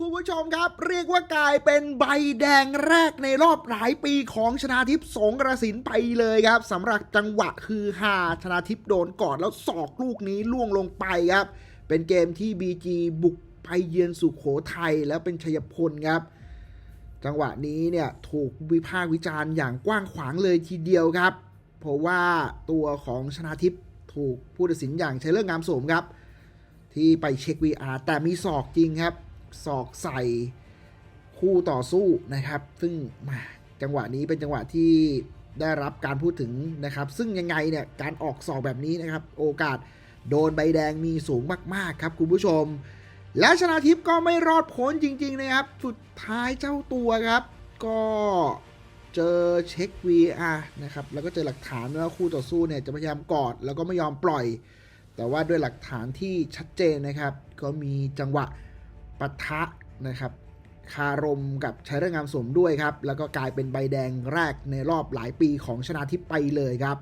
คุณผู้ชมครับ เรียกว่ากลายเป็นใบแดงแรกในรอบหลายปีของชนาทิพย์สงกระสินไปเลยครับสำหรับจังหวะคือหาชนาทิพย์โดนกอดแล้วศอกลูกนี้ล่วงลงไปครับ เป็นเกมที่ BG บุกไปเยือนสุขโขทัยแล้วเป็นชัยพลครับ จังหวะนี้เนี่ยถูกวิพากษ์วิจารณ์อย่างกว้างขวางเลยทีเดียวครับ เพราะว่าตัวของชนาทิพย์ถูกผู้ตัดสินอย่างใช้เรื่องงามสมครับ ที่ไปเช็ค VR แต่มีศอกจริงครับ ศอกใส่คู่ต่อสู้นะครับ ซึ่งมาจังหวะนี้เป็นจังหวะที่ได้รับการพูดถึงนะครับ ซึ่งยังไงเนี่ยการออกศอกแบบนี้นะครับ โอกาสโดนใบแดงมีสูงมาก ๆ ครับคุณผู้ชม และชนาทิพย์ก็ไม่รอดพ้นจริง ๆ นะครับ สุดท้ายเจ้าตัวครับ ก็เจอเช็ค VR นะครับ แล้วก็เจอหลักฐานว่าคู่ต่อสู้เนี่ยจะพยายามกอดแล้วก็ไม่ยอมปล่อย แต่ว่าด้วยหลักฐานที่ชัดเจนนะครับ ก็มีจังหวะ ปะทะนะครับคารมกับชายเรื่องงามสมด้วยครับ แล้วก็กลายเป็นใบแดงแรกในรอบหลายปีของชนาทิพย์ไปเลยครับ